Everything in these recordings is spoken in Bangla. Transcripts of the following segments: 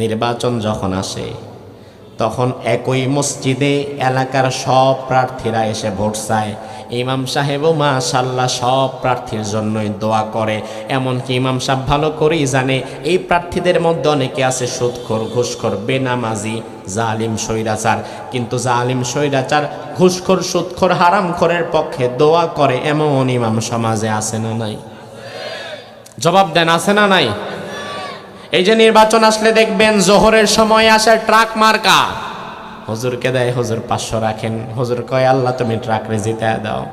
নির্বাচন যখন আসে, তখন একই মসজিদে এলাকার সব প্রার্থীরা এসে ভোট চায়। ইমাম সাহেবও মাশাল্লাহ সব প্রার্থীর জন্যই দোয়া করে। এমনকি ইমাম সাহেব ভালো করেই জানে, এই প্রার্থীদের মধ্যে অনেকে আছে সুদখোর ঘুষখোর, বেনামাজি, জালিম, স্বৈরাচার। কিন্তু জালিম, স্বৈরাচার, ঘুষখোর সুদখোর হারামখোরের পক্ষে দোয়া করে এমন ইমাম সমাজে আছে না নাই? জবাব দেন, আছে না নাই? এই যে নির্বাচন আসলে দেখবেন, জোহরের সময় আসে ট্রাক মার্কা। হুজুরকে দেয়, হজুর, পাঁচশো রাখেন। হজুর কয়, আল্লাহ, তুমি ট্রাক জিতে দাও।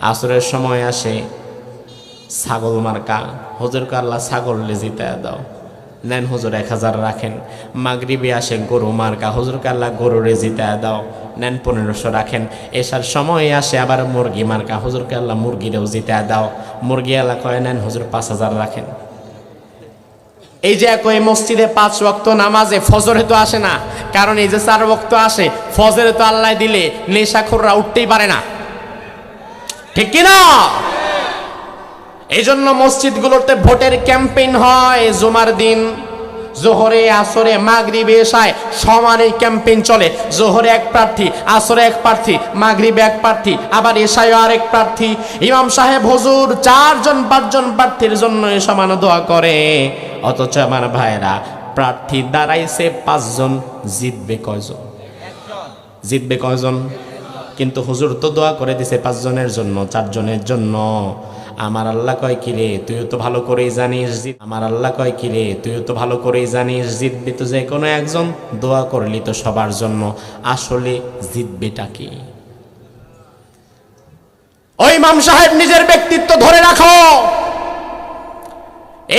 আসরের সময় আসে ছাগল মার্কা। হুজুরকে আল্লাহ, ছাগল জিতে দাও। নেন, হজুর, এক হাজার রাখেন। মাগরিবে আসে গরু মার্কা। হুজুরকে আল্লাহ, গরু রে জিতে দাও। নেন, পনেরোশো রাখেন। এসার সময় আসে আবার মুরগি মার্কা। হুজুরকে আল্লাহ, মুরগিরেও জিতে দাও। মুরগি আল্লাহ কয় নেন, হজুর, পাঁচ হাজার রাখেন। এই যে একই মসজিদে পাঁচ ওয়াক্ত নামাজে ফজরে তো আসে না, কারণ এই যে চার ওয়াক্ত আসে, ফজরে তো আল্লাহ দিলে নেশাখোররা উঠতেই পারে না। ঠিক কি না এই জন্য মসজিদগুলোতে ভোটের ক্যাম্পেইন হয়, জুমার দিন। জোহরে, আসরে, মাগরিবে এসায় সমানে ক্যাম্পেইন চলে। জোহরে এক প্রার্থী, আসরে এক প্রার্থী, মাগরিবে এক প্রার্থী, আবার এসায় আরেক প্রার্থী। ইমাম সাহেব হজুর চারজন, পাঁচজন প্রার্থীর জন্য এ সমান দোয়া করে। অথচ আমার ভাইরা প্রার্থী দাঁড়াইছে পাঁচজন জিতবে কয়জন? জিতবে কয়জন? কিন্তু হুজুর তো দোয়া করে দিছে পাঁচজনের জন্য, চারজনের জন্য। আমার আল্লাহ কয় কিরে তুইও তো ভালো করেই জানিস জিত আমার আল্লাহ কয় কিরে তুইও তো ভালো করেই জানিস জিতবি তো যে কোনো একজন। দোয়া করলি তো সবার জন্য, আসলে জিতবেটা কি? ওই ইমাম সাহেব নিজের ব্যক্তিত্ব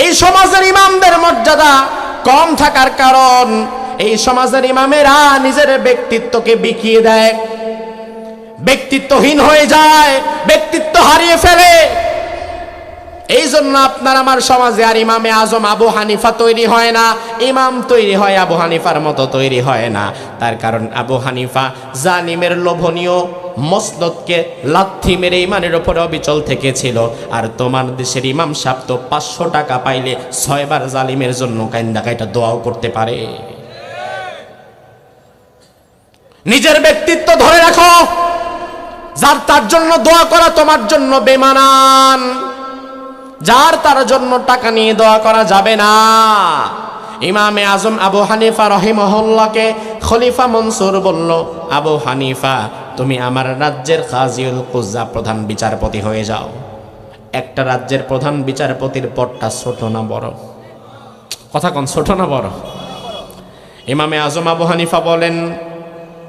এই সমাজের ইমামদের মর্যাদা কম থাকার কারণ এই সমাজের ইমামেরা নিজের ব্যক্তিত্বকে বিকিয়ে দেয়। ব্যক্তিত্বহীন হয়ে যায়, ব্যক্তিত্ব হারিয়ে ফেলে। এই জন্য আপনার আমার সমাজে আর ইমামে আজম আবু হানিফা তৈরি হয় না। ইমাম তৈরি হয়, আবু হানিফার মতো তৈরি হয় না। তার কারণ আবু হানিফা জালিমের লোভনীয়, মসনদকে লাথি মেরে ইমানের ওপরে অবিচল থেকেছিল। আর তোমার দেশের ইমাম সাহেব তো পাঁচশো টাকা পাইলে ছয়বার জালিমের জন্য কাইন্দা কাইটা দোয়াও করতে পারে। নিজের ব্যক্তিত্ব ধরে রাখো। যার তার জন্য দোয়া করা তোমার জন্য বেমানান। যার তার জন্য টাকা নিয়ে দোয়া করা যাবে না। ইমামে আজম আবু হানিফা রহিমহল্লাকে খলিফা মনসুর বলল, আবু হানিফা, তুমি আমার রাজ্যের খাজিউল কুজ্জা প্রধান বিচারপতি হয়ে যাও। একটা রাজ্যের প্রধান বিচারপতির পদটা ছোট না বড়? কথা কন, ছোট না বড়? ইমামে আজম আবু হানিফা বলেন,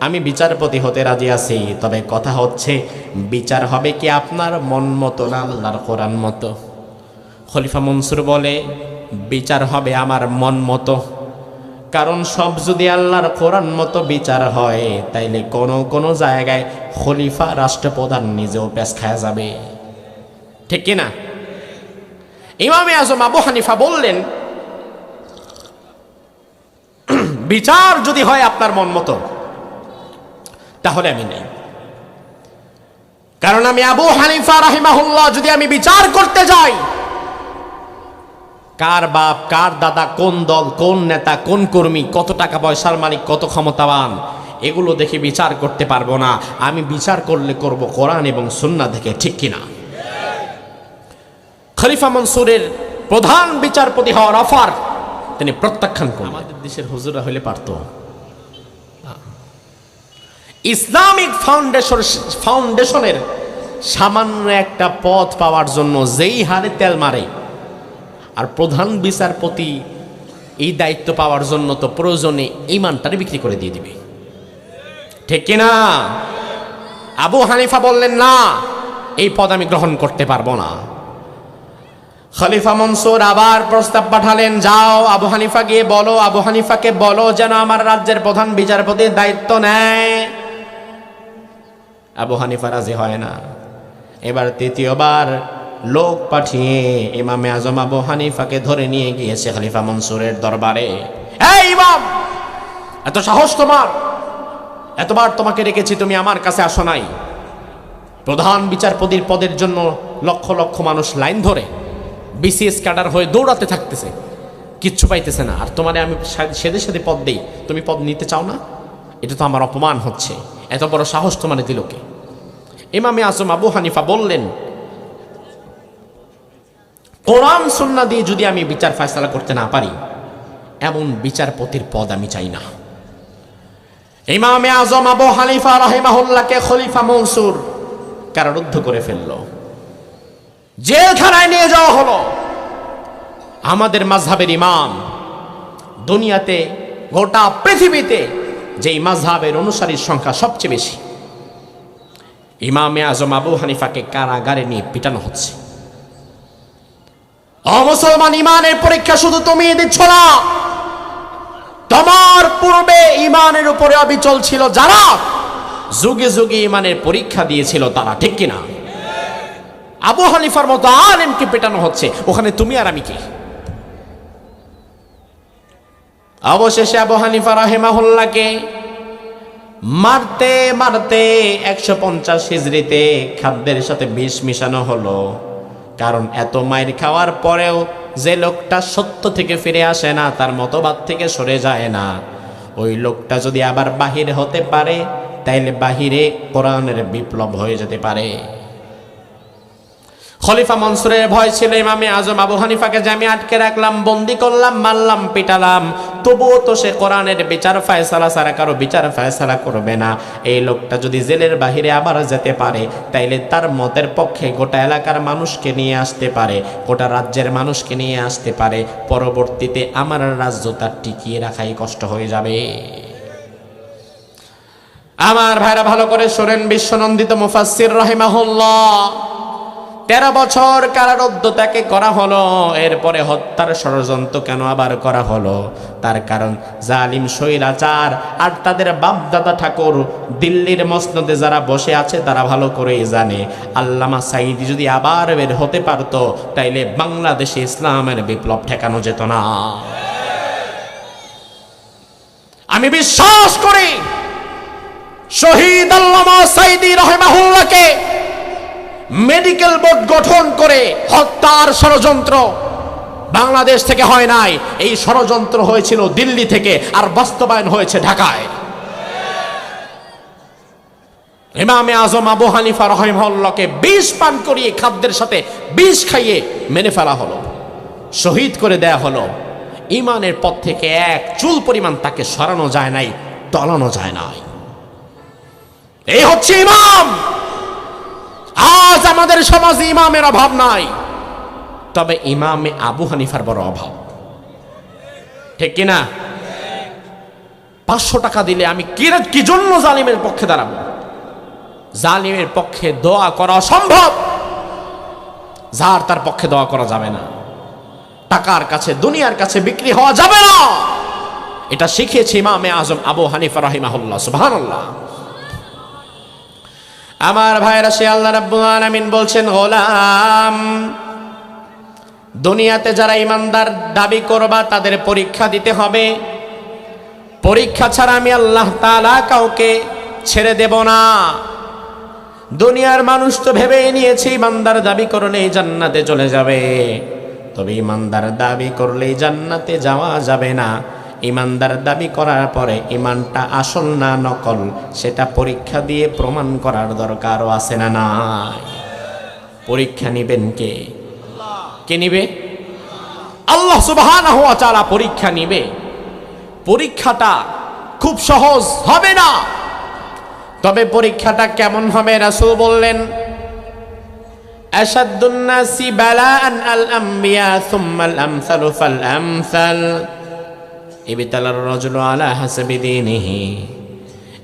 আমি বিচারপতি হতে রাজি আছি, তবে কথা হচ্ছে, বিচার হবে কি আপনার মন মতো না আল্লাহর কোরআন মতো? খলিফা মনসুর বলে, বিচার হবে আমার মন মতো। কারণ সব যদি আল্লাহর কোরআন মতো বিচার হয়, তাইলে কোনো কোনো জায়গায় খলিফা রাষ্ট্রপ্রধান নিজেও পেশ খায়া যাবে। ঠিক কিনা ইমামে আজম আবু হানিফা বললেন, বিচার যদি হয় আপনার মন মতো, তাহলে আমি নেই। কারণ আমি আবু হানিফা রাহিমাহুল্লাহ যদি আমি বিচার করতে যাই কার বাপ কার দাদা কোন দল কোন নেতা কোন কর্মী কত টাকা পয়সার মালিক কত ক্ষমতাবান এগুলো দেখে বিচার করতে পারব না। আমি বিচার করলে করব কোরআন এবং সুন্না দেখে ঠিক কিনা? খলিফা মনসুরের প্রধান বিচারপতি হওয়ার অফার তিনি প্রত্যাখ্যান করলেন। আমাদের দেশের হুজুরা হলে পারতো। ইসলামিক ফাউন্ডেশন ফাউন্ডেশনের সামান্য একটা পথ পাওয়ার জন্য যেই হারে তেল মারে আর প্রধান বিচারপতি এই দায়িত্ব পাওয়ার জন্য তো প্রয়োজনে এই ইমানটারে বিক্রি করে দিয়ে দিবে। ঠিক কিনা? আবু হানিফা বললেন, না, এই পদ আমি গ্রহণ করতে পারব না। খলিফা মনসুর আবার প্রস্তাব পাঠালেন, যাও আবু হানিফা গিয়ে বলো, আবু হানিফাকে বলো যেন আমার রাজ্যের প্রধান বিচারপতির দায়িত্ব নেয়। আবু হানিফা রাজি হয় না। এবার তৃতীয়বার লোক পাঠিয়ে ইমামে আজম আবু হানিফাকে ধরে নিয়ে গিয়েছে খলিফা মনসুরের দরবারে। ইমাম, এত সাহস তোমার? এতবার তোমাকে রেখেছি তুমি আমার কাছে আসো নাই। প্রধান বিচারপতির পদের জন্য লক্ষ লক্ষ মানুষ লাইন ধরে বিসিএস ক্যাডার হয়ে দৌড়াতে থাকতেছে। কিচ্ছু পাইতেছে না। আর তোমারে আমি সেদে সেদে পদ দিই। তুমি পদ নিতে চাও না? এটা তো আমার অপমান হচ্ছে। এত বড় সাহস তোমারে দিল কে? ইমামে আজম আবু হানিফা বললেন কোরআন সুন্না দিয়ে যদি আমি বিচার ফয়সালা করতে না পারি, এমন বিচারপতির পদ আমি চাই না। ইমামে আজম আবু হানিফা রাহিমাহুল্লাহকে খলিফা মনসুর কারারুদ্ধ করে ফেলল। জেলখানায় নিয়ে যাওয়া হলো। আমাদের মাঝহাবের ইমাম দুনিয়াতে, গোটা পৃথিবীতে যেই মাঝহাবের অনুসারীর সংখ্যা সবচেয়ে বেশি। ইমামে আজম আবু হানিফাকে কারাগারে নিয়ে পিটানো হচ্ছে। অমুসলমান ইমানের পরীক্ষা শুধু তুমি দিচ্ছ না। তোমার পূর্বে ইমানের উপরে অবিচল ছিল যারা, যুগে যুগে ইমানের পরীক্ষা দিয়েছিল তারা, ঠিক কিনা? আবু হানিফার মতো আলেমকে পেটানো হচ্ছে, ওখানে তুমি আর আমি কি? অবশেষে আবু হানিফা রাহেমাহুল্লাহকে মারতে মারতে একশো পঞ্চাশ হিজড়িতে খাদ্যের সাথে বিষ মিশানো হলো। কারণ এত মায়ের খাওয়ার পরেও যে লোকটা সত্য থেকে ফিরে আসে না, তার মতবাদ থেকে সরে যায় না। ওই লোকটা যদি আবার বাহির হতে পারে, তাইলে বাহিরে কোরআনের বিপ্লব হয়ে যেতে পারে। খলিফা মনসুরের ভয় ছিল, ইমামে আজম আবু হানিফাকে যে আমি আটকে রাখলাম, বন্দি করলাম, মারলাম, পিটালাম। তবুও তো সে কোরআনের বিচার ফায়সালা ছাড়া কারও বিচার ফায়সালা করবে না। এই লোকটা যদি জেলের বাহিরে আবার যেতে পারে, তাইলে তার মতের পক্ষে গোটা এলাকার মানুষকে নিয়ে আসতে পারে, গোটা রাজ্যের মানুষকে নিয়ে আসতে পারে। পরবর্তীতে আমার রাজ্য তার টিকিয়ে রাখাই কষ্ট হয়ে যাবে। আমার ভাইরা ভালো করে শোনেন, বিশ্বনন্দিত মুফাসসির রাহিমাহুল্লাহ। তেরো বছর কারারুদ্ধ তাকে করা হলো। এরপরে হত্যার ষড়যন্ত্র কেন আবার করা হলো? তার কারণ জালিম শৈলাচার আর তাদের বাপদাদা ঠাকুর দিল্লির মসনদে যারা বসে আছে তারা ভালো করেই জানে। আল্লামা সাইদি যদি আবার বের হতে পারতো, তাইলে বাংলাদেশে ইসলামের বিপ্লব ঠেকানো যেত না। আমি বিশ্বাস করি, শহীদ আল্লামা সাইদি রহমাহুল্লাহকে মেডিকেল বোর্ড গঠন করে হত্যার ষড়যন্ত্র বাংলাদেশ থেকে হয় নাই। এই ষড়যন্ত্র হয়েছিল দিল্লি থেকে আর বাস্তবায়ন হয়েছে ঢাকায়। ইমামে আজম আবু হানিফা রহিমহল্লাকে বিষ পান করিয়ে খাদ্যের সাথে বিষ খাইয়ে মেনে ফেলা হলো। শহীদ করে দেয়া হলো। ইমানের পথ থেকে এক চুল পরিমাণ তাকে সরানো যায় নাই টলানো যায় নাই। এই হচ্ছে ইমাম! আজ আমাদের সমাজে ইমামের অভাব নাই। তবে ইমামে আবু হানিফার বড় অভাব। ঠিক কিনা? পাঁচশো টাকা দিলে আমি কি জন্য জালিমের পক্ষে দাঁড়াবো? জালিমের পক্ষে দোয়া করা অসম্ভব। যার তার পক্ষে দোয়া করা যাবে না। টাকার কাছে, দুনিয়ার কাছে বিক্রি হওয়া যাবে না। এটা শিখিয়েছে ইমামে আজম আবু হানিফা রাহিমাহুল্লাহ, সুবহানাল্লাহ। আমার ভাইরা সে আল্লাহ রাব্বুল আলামিন বলছেন, গোলাম, দুনিয়াতে যারা ইমানদার দাবি করবা, তাদের পরীক্ষা দিতে হবে। পরীক্ষা ছাড়া আমি আল্লাহ তাআলা কাউকে ছেড়ে দেব না। দুনিয়ার মানুষ তো ভেবেই নিয়েছে ইমানদার দাবি করলেই জান্নাতে চলে যাবে। তবে ইমানদার দাবি করলেই জান্নাতে যাওয়া যাবে না। ইমানদার দাবি করার পরে ইমানটা আসল না নকল, সেটা পরীক্ষা দিয়ে প্রমাণ করার দরকারও আছে না নাই? পরীক্ষা নিবেন কে? কে নিবে? আল্লাহ সুবহানাহু ওয়া তাআলা পরীক্ষা নিবে। পরীক্ষাটা খুব সহজ হবে না। তবে পরীক্ষাটা কেমন হবে রাসূল বললেন আশাদ্দুন নাসি বালাআন আল আমবিয়া সুম্মাল আমসালু ফাল আমসাল।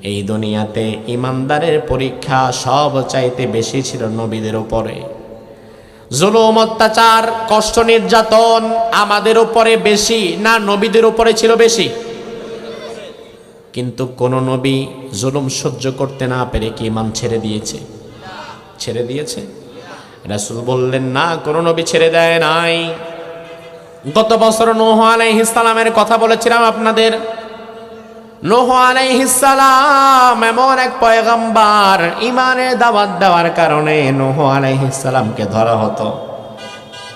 এই দুনিয়াতে ইমানদারের পরীক্ষা সব চাইতে বেশি ছিল নবীদের উপরে। জুলুম, অত্যাচার, কষ্ট, নির্যাতন আমাদের উপরে বেশি না নবীদের উপরে ছিল বেশি? কিন্তু কোন নবী জুলুম সহ্য করতে না পেরে কি ইমান ছেড়ে দিয়েছে? ছেড়ে দিয়েছে? রাসূল বললেন, না, কোন নবী ছেড়ে দেয় নাই। গত বছর নোহ আলাইহিসসালামের কথা বলেছিলাম আপনাদের। নোহ আলাইহিসসালাম এমন এক পয়গম্বর ইমানের দাওয়াত দেওয়ার কারণে নোহ আলাইহিসসালামকে ধরা হতো,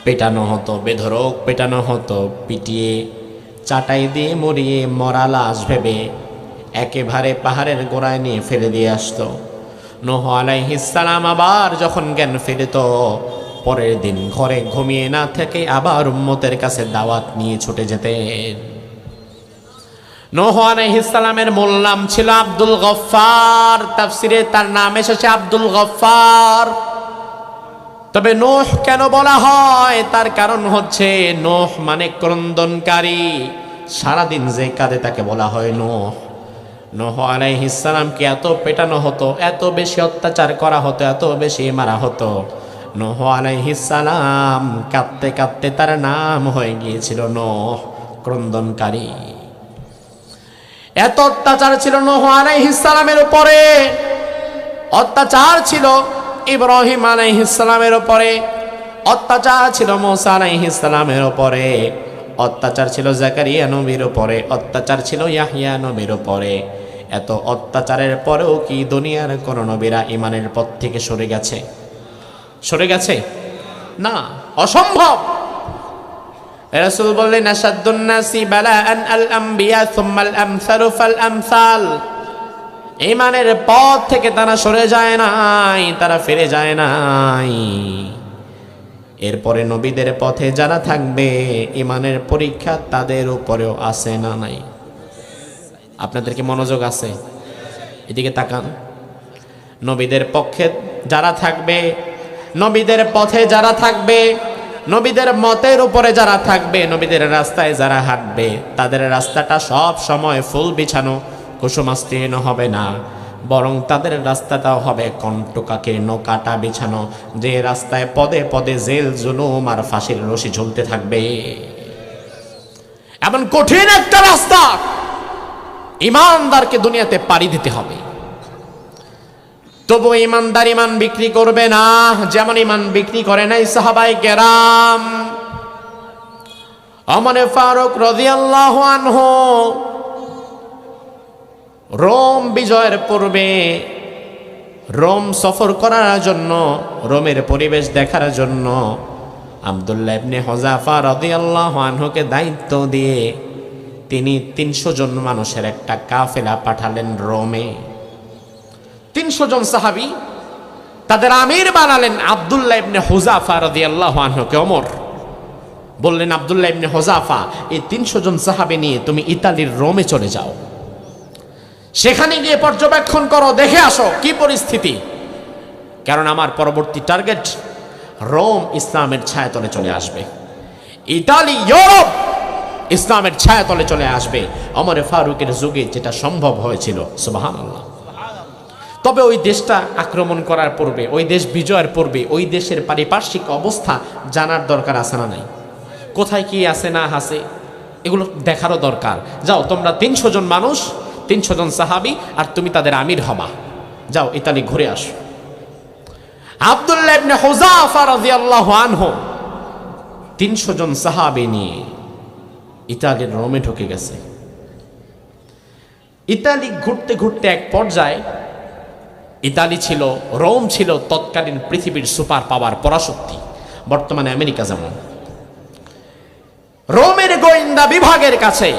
পেটানো হতো, বেধরক পেটানো হতো, পিটিয়ে, চাটাই দিয়ে মরিয়ে মরা লাশ ভেবে একেবারে পাহাড়ের গোড়ায় নিয়ে ফেলে দিয়ে আসতো। নোহ আলাইহিসালাম আবার যখন জ্ঞান ফিরত পরের দিন ঘরে ঘুমিয়ে না থেকে আবার উম্মতের কাছে দাওয়াত নিয়ে ছুটে যেতেন। নোহ আলাইহিসালামের মূল নাম ছিল আব্দুল গফফার। তাফসিরে তার নাম এসেছে আব্দুল গফফার। তবে নোহ কেন বলা হয়? তার কারণ হচ্ছে নোহ মানে ক্রন্দনকারী। সারাদিন যে কাঁদে তাকে বলা হয় নোহ। নোহ আলাইহিসালামকে এত পেটানো হতো, এত বেশি অত্যাচার করা হতো, এত বেশি মারা হতো। নোহ আলাইহিসালাম কাঁদতে কাঁদতে তার নাম হয়ে গিয়েছিল নোহ, ক্রন্দনকারী। এত অত্যাচার ছিল নোহ আলাইহিসালামের উপরে। অত্যাচার ছিল ইব্রাহিম আলাইহিসালামের উপরে। অত্যাচার ছিল মোসা আলাইহিসালামের উপরে। অত্যাচার ছিল জাকারিয়া নবীর উপরে। অত্যাচার ছিল ইয়াহিয়া নবীর উপরে। এত অত্যাচারের পরেও কি দুনিয়ার কোন নবীরা ইমানের পথ থেকে সরে গেছে? সরে গেছে? না, অসম্ভব। রাসূল বললেন আসাদুন্নাসি বালাআন আল আম্বিয়া সুম্মাল আমসালু ফাল আমসাল ইমানের পথ থেকে তারা সরে যায় নাই, তারা ফিরে যায় নাই। এরপরে নবীদের পথে যারা থাকবে ইমানের পরীক্ষা তাদের উপরেও আসে না নাই। আপনাদের কি মনোযোগ আছে? এদিকে তাকান। নবীদের পক্ষে যারা থাকবে নবীদের পথে যারা থাকবে, নবীদের মতের উপরে যারা থাকবে, নবীদের রাস্তায় যারা হাঁটবে, তাদের রাস্তাটা সব সময় ফুল বিছানো, কুসুমাস্তীর্ণ হবে না। বরং তাদের রাস্তাটাও হবে কণ্টকাকীর্ণ কাটা বিছানো, যে রাস্তায় পদে পদে জেল, জুলুম আর ফাঁসির রশি ঝুলতে থাকবে। এমন কঠিন একটা রাস্তা ইমানদারকে দুনিয়াতে পাড়ি দিতে হবে। তবু ইমানদার ইমান বিক্রি করবে না। যেমন ইমান বিক্রি করে নাই সাহাবাই কেরাম। অমনে ফারুক রদিয়াল্লাহ আনহু রোম বিজয়ের পূর্বে রোম সফর করার জন্য, রোমের পরিবেশ দেখার জন্য আবদুল্লাহ ইবনে হজাফা রদিয়াল্লাহ আনহুকে দায়িত্ব দিয়ে তিনি তিনশো জন মানুষের একটা কাফেলা পাঠালেন রোমে। তিনশো জন সাহাবি, তাদের আমির বানালেন আবদুল্লাহ ইবনে হুজাফা রদিয়াল্লাহ আনহুকে। অমর বললেন, আবদুল্লাহ ইবনে হোজাফা, এই তিনশো জন সাহাবি নিয়ে তুমি ইতালির রোমে চলে যাও। সেখানে গিয়ে পর্যবেক্ষণ করো, দেখে আসো কি পরিস্থিতি। কারণ আমার পরবর্তী টার্গেট, রোম ইসলামের ছায়াতলে চলে আসবে। ইতালি, ইউরোপ ইসলামের ছায়াতলে চলে আসবে। অমরে ফারুকের যুগে যেটা সম্ভব হয়েছিল সুবাহান আল্লাহ তবে ওই দেশটা আক্রমণ করার পূর্বে, ওই দেশ বিজয়ের পূর্বে, ওই দেশের পারিপার্শ্বিক অবস্থা জানার দরকার আছে না নাই? কোথায় কি আছে না আছে, এগুলো দেখারও দরকার। যাও, তোমরা তিনশো জন মানুষ, তিনশো জন সাহাবি, আর তুমি তাদের আমির হবা। যাও, ইতালি ঘুরে আসো। আবদুল্লাহ তিনশো জন সাহাবি নিয়ে ইতালির রোমে ঢুকে গেছে। ইতালি ঘুরতে ঘুরতে এক পর্যায়ে ইতালি ছিল, রোম ছিল তৎকালীন পৃথিবীর সুপার পাওয়ার পরাশক্তি, বর্তমানে আমেরিকা যেমন। রোমের গোয়েন্দা বিভাগের কাছে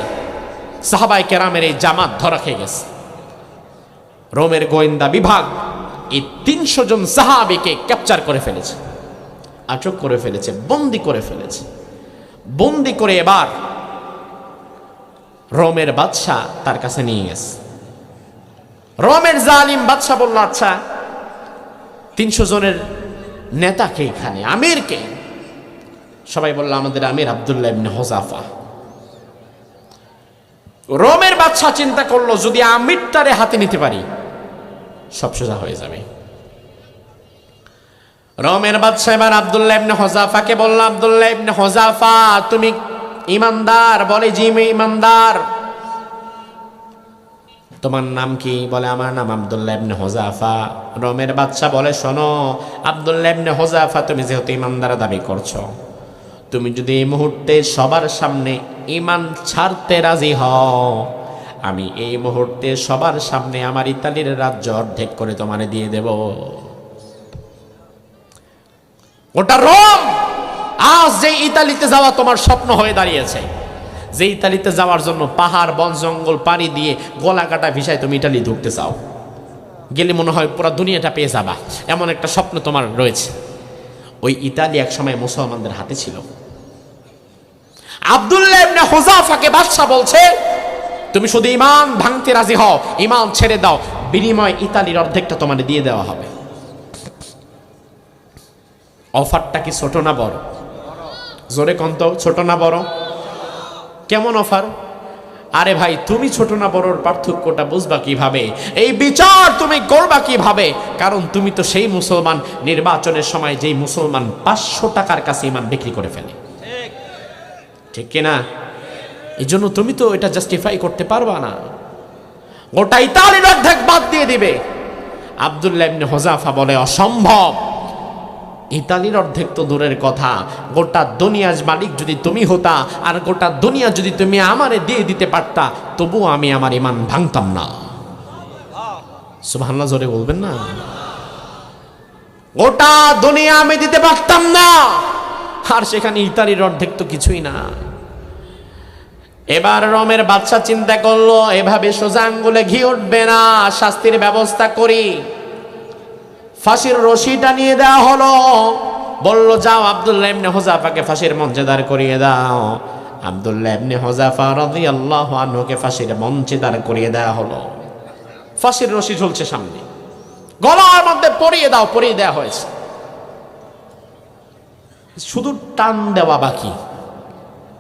সাহাবাই কেরামের এই জামাত ধরা খেয়ে গেছে। রোমের গোয়েন্দা বিভাগ এই তিনশো জন সাহাবিকে ক্যাপচার করে ফেলেছে, আটক করে ফেলেছে, বন্দি করে ফেলেছে। বন্দি করে এবার রোমের বাদশাহ তার কাছে নিয়ে গেছে। রোমের জালিম বাদশাহ বলল আচ্ছা তিনশো জনের নেতাকে এখানে, আমিরকে? সবাই বলল, আমাদের আমির আবদুল্লাহ ইবনে হোজাফা রোমের বাদশাহ চিন্তা করল, যদি আমিরটারে হাতে নিতে পারি, সব সোজা হয়ে যাবে। রোমের বাদশাহ এবার আবদুল্লাহ ইবনে হোজাফাকে বলল, আবদুল্লাহ ইবনে হোজাফা তুমি ইমানদার, বলে জি ইমানদার। তোমার নাম কি? বলে, আমার নাম আবদুল্লাহ ইবনে হোজাফা রোমের বাদশাহ বলে, শোনো, আবদুল্লাহ ইবনে হোজাফা তুমি যেহেতু ইমানদার দাবি করছ, তুমি যদি এই মুহূর্তে সবার সামনে ইমান ছাড়তে রাজি হও, আমি এই মুহূর্তে সবার সামনে আমার ইতালির রাজ্য অর্ধেক করে তোমারে দিয়ে দেব। ওটা রোম! আজ যে ইতালিতে যাওয়া তোমার স্বপ্ন হয়ে দাঁড়িয়েছে। যে ইতালিতে যাওয়ার জন্য পাহাড়, বন, জঙ্গল, পানি দিয়ে গলা কাটা ভিসায় তুমি ইটালি ঢুকতে চাও। গেলে মনে হয় পুরো দুনিয়াটা পেয়ে যাবা। এমন একটা স্বপ্ন তোমার রয়েছে। ওই ইতালি এক সময় মুসলমানদের হাতে ছিল। আব্দুল্লাহ ইবনে হুজাফাকে বাদশা বলছে, তুমি শুধু ইমান ভাঙতে রাজি হও ইমান ছেড়ে দাও। বিনিময় ইতালির অর্ধেকটা তোমার দিয়ে দেওয়া হবে। অফারটা কি ছোট না বড়? জোরে কন্ত ছোট না বড়? কেমন অফার? আরে ভাই, তুমি ছোট না বড়র পার্থক্যটা বুঝবা কীভাবে? এই বিচার তুমি করবা কীভাবে? কারণ তুমি তো সেই মুসলমান, নির্বাচনের সময় যেই মুসলমান পাঁচশো টাকার কাছে ইমান বিক্রি করে ফেলে। ঠিক কিনা? এই জন্য তুমি তো এটা জাস্টিফাই করতে পারবা না। গোটা ইতালির অর্ধেক বাদ দিয়ে দিবে। আবদুল্লাহ ইবনে হোজাফা বলে, অসম্ভব। ইতালির অর্ধেক তো দূরের কথা। গোটা দুনিয়ার মালিক যদি তুমি হতা, আর গোটা দুনিয়া যদি তুমি আমারে দিয়ে দিতে পারতা, তবুও আমি আমার ইমান ভাঙতাম না। সুবহানাল্লাহ, জোরে বলবেন না? গোটা দুনিয়া আমি দিতে পারতাম না। আর সেখানে ইতালির অর্ধেক তো কিছুই না। এবার রমের বাচ্চা চিন্তা করল, এভাবে সোজা আঙ্গুলে ঘি উঠবে না, শাস্তির ব্যবস্থা করি। ফাঁসির রশিটা নিয়ে দেওয়া হলো। বলল, যাও আব্দুল্লাহ ইবনে হোজাফাকে ফাঁসির মঞ্চে করিয়ে দাও। আব্দুল্লাহ ইবনে হোজাফা রাদিয়াল্লাহু আনহুকে ফাঁসির মঞ্চে করিয়ে দেওয়া হলো। ফাঁসির রশি ঝুলছে সামনে। গলার মধ্যে পরিয়ে দাও, পরিয়ে দেওয়া হয়েছে। শুধু টান দেওয়া বাকি।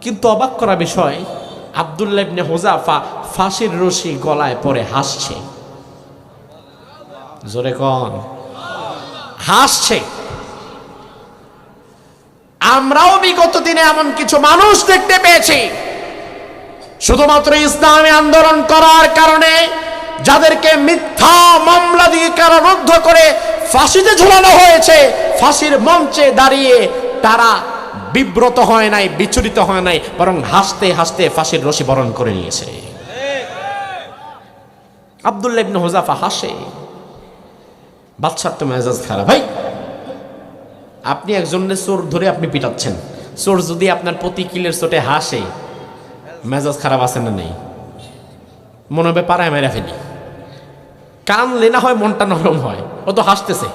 কিন্তু অবাক করা বিষয়, আব্দুল্লাহ ইবনে হোজাফা ফাঁসির রশি গলায় পরে হাসছে। জোরে কন। হাসছে। আমরাও বিগত দিনে এমন কিছু মানুষ দেখতে পেয়েছি। শুধুমাত্র ইসলামী আন্দোলন করার কারণে যাদেরকে মিথ্যা মামলা দিয়ে কারারুদ্ধ করে ফাঁসিতে ঝুলানো হয়েছে, ফাঁসির মঞ্চে দাঁড়িয়ে তারা বিব্রত হয় নাই, বিচলিত হয় নাই, বরং হাসতে হাসতে ফাঁসির রশি বরণ করে নিয়েছে। আব্দুল্লাহ হোজাফা হাসে। বাচ্চার তো মেজাজ খারাপ, ভাই। আপনি একজনের চোর ধরে আপনি পিটাচ্ছেন। চোর যদি আপনার প্রতি কিলের চোটে হাসে, মেজাজ খারাপ আছে না নেই? মনে হবে পাড়ায় মেরা ফেলি। কান লেনা হয়, মনটা নরম হয়। ও তো হাসতেছে।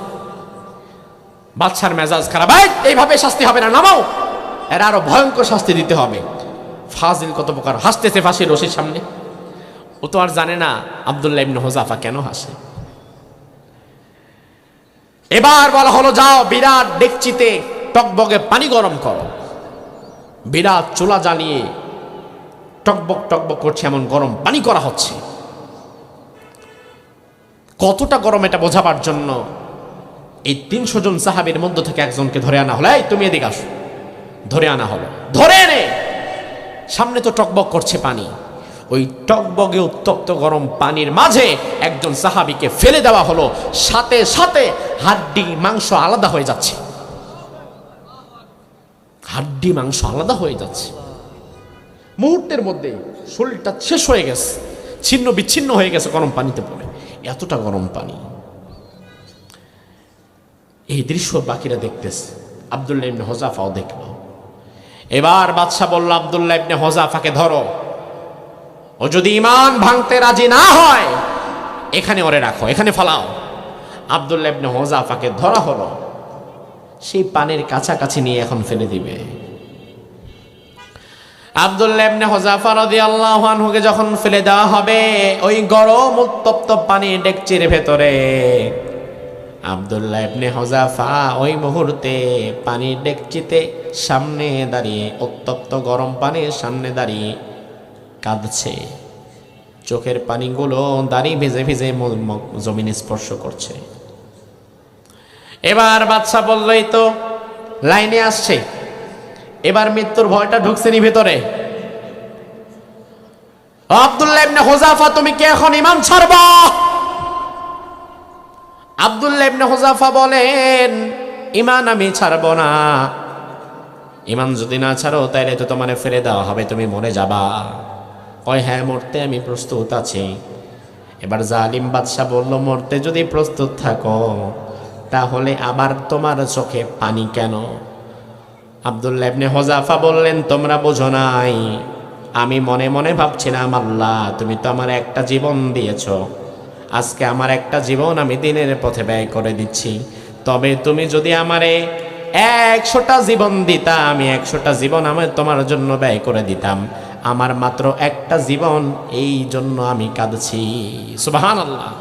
বাচ্চার মেজাজ খারাপ। ভাই, এইভাবে শাস্তি হবে না, নামাও। এর আরও ভয়ঙ্কর শাস্তি দিতে হবে। ফাজিল কত প্রকার। হাসতেছে ফাঁসির রশির সামনে। ও তো আর জানে না আবদুল্লাহ ইবনে হোজাফা কেন হাসে। এবার বলা হলো, যাও বিরাট ডেকচিতে টকবগে পানি গরম করো। বিরাট চুলা জ্বালিয়ে টকবক টকবক করছে, এমন গরম পানি করা হচ্ছে। কতটা গরম এটা বোঝাবার জন্য এই তিনশো জন সাহাবের মধ্য থেকে একজনকে ধরে আনা হলো, এই, তুমি এদিকে আসো। ধরে আনা হলো। ধরে এনে সামনে তো টকবক করছে পানি। ওই টকবগে উত্তপ্ত গরম পানির মাঝে একজন সাহাবিকে ফেলে দেওয়া হলো। সাথে সাথে হাড্ডি মাংস আলাদা হয়ে যাচ্ছে। হাড্ডি মাংস আলাদা হয়ে যাচ্ছে। মুহূর্তের মধ্যে শরীরটা শেষ হয়ে গেছে। ছিন্ন বিচ্ছিন্ন হয়ে গেছে গরম পানিতে পড়ে। এতটা গরম পানি। এই দৃশ্য বাকিরা দেখতেছে। আবদুল্লাহ হজাফাও দেখল। এবার বাদশাহ বলল, আবদুল্লাহ হজাফাকে ধরো। ও যদি ইমান ভাঙতে রাজি না হয়, এখানে ওরে রাখো, এখানে ফলাও। আবদুল্লাহ ইবনে হোজাফাকে ধরা হলো। সেই পানির কাছাকাছি নিয়ে এখন ফেলে দিবে। আবদুল্লাহ ইবনে হোজাফা রাদিয়াল্লাহু আনহুকে যখন ফেলে দেওয়া হবে, ওই গরম উত্তপ্ত পানি ডেকচির ভেতরে আবদুল্লাহ ইবনে হোজাফা ওই মুহূর্তে পানির ডেকচিতে সামনে দাঁড়িয়ে, উত্তপ্ত গরম পানির সামনে দাঁড়িয়ে কাঁদছে। চোখের পানিগুলো দাড়ি ভিজে ভিজে জমিনে স্পর্শ করছে। এবার বাদশা বললই তো, লাইনে আসছে। এবার মৃত্যুর ভয়টা ঢুকছে নি ভেতরে। আব্দুল্লাহ ইবনে হোজাফা তুমি কি এখন ইমান ছাড়বা? আব্দুল্লাহ ইবনে হোজাফা বলেন, ইমান আমি ছাড়ব না। ইমান যদি না ছাড়ো, তাইলে তো তোমার ফেলে দেওয়া হবে, তুমি মরে যাবা। কয় হ্যাঁ মরতে আমি প্রস্তুত আছি। এবার জালিম বাদশাহ বলল, মরতে যদি প্রস্তুত থাকো, তাহলে আবার তোমার চোখে পানি কেন? আবদুল্লাহ ইবনে হোজাফা বললেন, তোমরা বোঝো নাই। আমি মনে মনে ভাবছিলাম, আল্লাহ, তুমি তো আমার একটা জীবন দিয়েছ। আজকে আমার একটা জীবন আমি দিনের পথে ব্যয় করে দিচ্ছি। তবে তুমি যদি আমারে একশোটা জীবন দিতা, আমি একশোটা জীবন আমি তোমার জন্য ব্যয় করে দিতাম। আমার মাত্র একটা জীবন এই জন্য আমি কাঁদছি। সুবাহান আল্লাহ